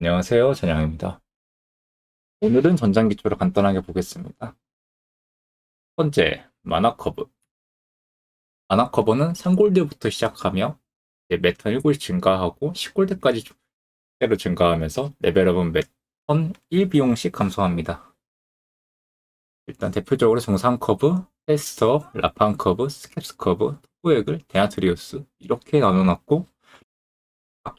안녕하세요. 전양입니다. 오늘은 전장 기초를 간단하게 보겠습니다. 첫 번째, 마나 커브. 마나 커브는 3골드부터 시작하며 매턴 1골 증가하고 10골드까지 대로 증가하면서 레벨업은 매턴 1비용씩 감소합니다. 일단 대표적으로 정상 커브, 페스터, 라판 커브, 스캡스 커브, 토브액을 데나트리우스 이렇게 나눠놨고 각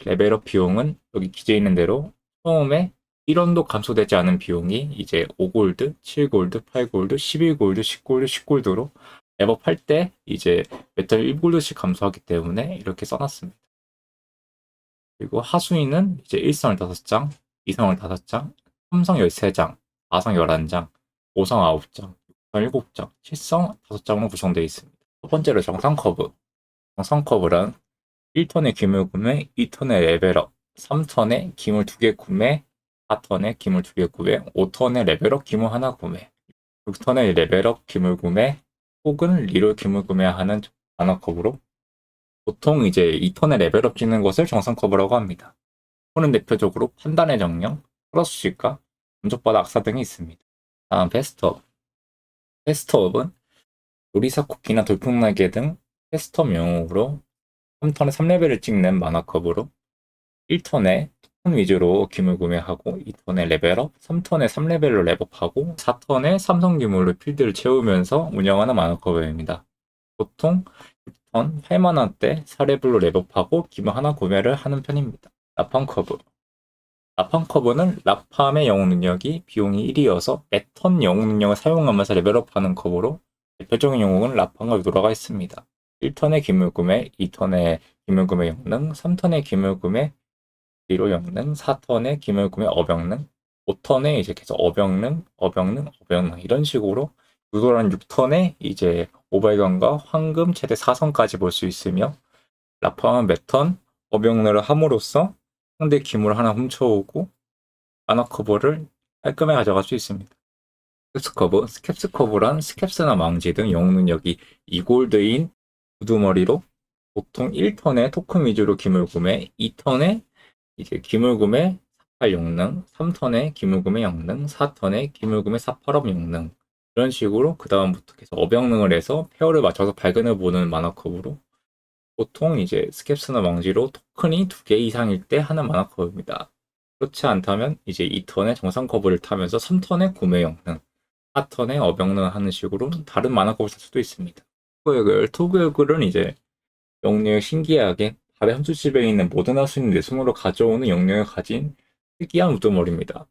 레벨업 비용은 여기 기재 있는 대로 처음에 1원도 감소되지 않은 비용이 이제 5골드, 7골드, 8골드, 11골드, 10골드, 10골드로 랩업할 때 이제 메탈 1골드씩 감소하기 때문에 이렇게 써놨습니다. 그리고 하수인은 이제 1성을 5장, 2성을 5장, 3성 13장, 4성 11장, 5성 9장, 6성 7장, 7성 5장으로 구성되어 있습니다. 첫 번째로 정상 커브. 정상 커브란 1턴의 기물 구매, 2턴의 레벨업, 3턴의 기물 2개 구매, 4턴의 기물 2개 구매, 5턴의 레벨업 기물 하나 구매, 6턴의 레벨업 기물 구매, 혹은 리롤 기물 구매하는 단어컵으로 보통 이제 2턴의 레벨업 찍는 것을 정상컵이라고 합니다. 또는 대표적으로 판단의 정령, 플러스 시가, 감족바닥 악사 등이 있습니다. 다음 베스트업. 베스트업은 요리사 쿠키나 돌풍날개 등 베스트업 용어로 3턴에 3레벨을 찍는 만화컵으로 1턴에 토큰 위주로 기물 구매하고 2턴에 레벨업, 3턴에 3레벨로 랩업하고 4턴에 삼성 기물로 필드를 채우면서 운영하는 만화컵입니다. 보통 6턴 8만원대 4레벨로 랩업하고 기물 하나 구매를 하는 편입니다. 라팜 커브 라팜 커브는 라팜의 영웅 능력이 비용이 1이어서 매 턴 영웅 능력을 사용하면서 레벨업하는 컵으로 대표적인 영웅은 라팜과 유도라가 있습니다. 1턴의 기물구매, 2턴의 기물구매 영능, 3턴의 기물구매, 리로 영능, 4턴의 기물구매 어병능, 5턴에 이제 계속 어병능, 어병능, 어병능 이런 식으로 유도란 6턴에 이제 오발견과 황금 최대 4선까지 볼 수 있으며 라파는 매턴 어병능을 함으로써 상대 기물 하나 훔쳐오고 만화 커버를 깔끔하게 가져갈 수 있습니다. 스캡스 커브, 스캡스 커브란 스캡스나 망지 등 영웅 능력이 2골드인 우두머리로 보통 1턴에 토큰 위주로 기물 구매, 2턴에 이제 기물 구매 48 영능, 3턴에 기물 구매 영능, 4턴에 기물 구매 48업 영능 이런 식으로 그 다음부터 계속 어병능을 해서 페어를 맞춰서 발견해 보는 만화컵으로 보통 이제 스캡스나 망지로 토큰이 두 개 이상일 때 하는 만화컵입니다. 그렇지 않다면 이제 2턴에 정상 커브를 타면서 3턴에 구매 영능, 4턴에 어병능 하는 식으로 다른 만화컵을 쓸 수도 있습니다. 토구역을 토구역은 이제 영역을 신기하게 밥의 한 수집에 있는 모든 있는 내 손으로 가져오는 영역을 가진 특이한 우두머리입니다.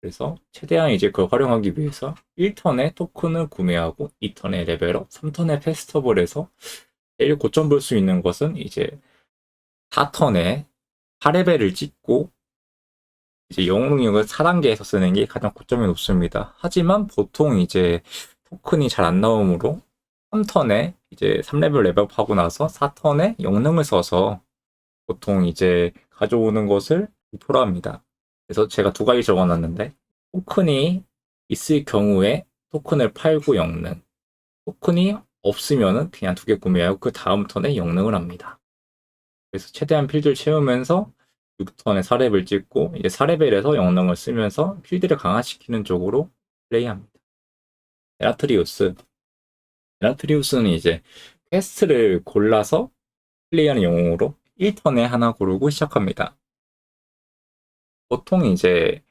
그래서 최대한 이제 그걸 활용하기 위해서 1턴에 토큰을 구매하고 2턴에 레벨업, 3턴에 페스터블 해서 제일 고점 볼 수 있는 것은 이제 4턴에 8레벨을 찍고 이제 영웅 능력을 4단계에서 쓰는 게 가장 고점이 높습니다. 하지만 보통 이제 토큰이 잘 안 나오므로 3턴에 이제 3레벨 레벨업하고 나서 4턴에 영능을 써서 보통 이제 가져오는 것을 목표로 합니다. 그래서 제가 두 가지 적어놨는데 토큰이 있을 경우에 토큰을 팔고 영능 토큰이 없으면은 그냥 두 개 구매하고 그 다음 턴에 영능을 합니다. 그래서 최대한 필드를 채우면서 6턴에 4렙을 찍고 이제 4레벨에서 영능을 쓰면서 필드를 강화시키는 쪽으로 플레이합니다. 에라트리우스 에라트리우스는 이제 퀘스트를 골라서 플레이하는 영웅으로 1턴에 하나 고르고 시작합니다. 보통 이제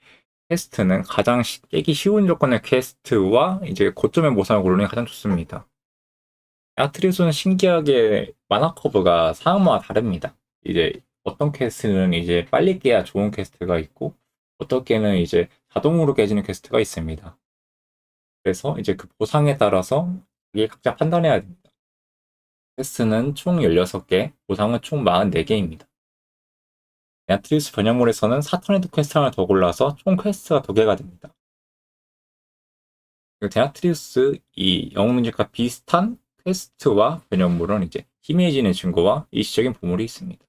퀘스트는 가장 쉬- 깨기 쉬운 조건의 퀘스트와 이제 고점의 모상을 고르는 게 가장 좋습니다. 에라트리우스는 신기하게 만화 커브가 상황마다 다릅니다. 이제 어떤 퀘스트는 이제 빨리 깨야 좋은 퀘스트가 있고 어떤 게는 이제 자동으로 깨지는 퀘스트가 있습니다. 그래서 이제 그 보상에 따라서 이게 각자 판단해야 됩니다. 퀘스트는 총 16개, 보상은 총 44개입니다. 에아트리스 변형물에서는 4턴에도 퀘스트 하나 더 골라서 총 퀘스트가 2개가 됩니다. 그리고 데나트리우스 이 영웅 능력과 비슷한 퀘스트와 변형물은 이제 희미해지는 증거와 일시적인 보물이 있습니다.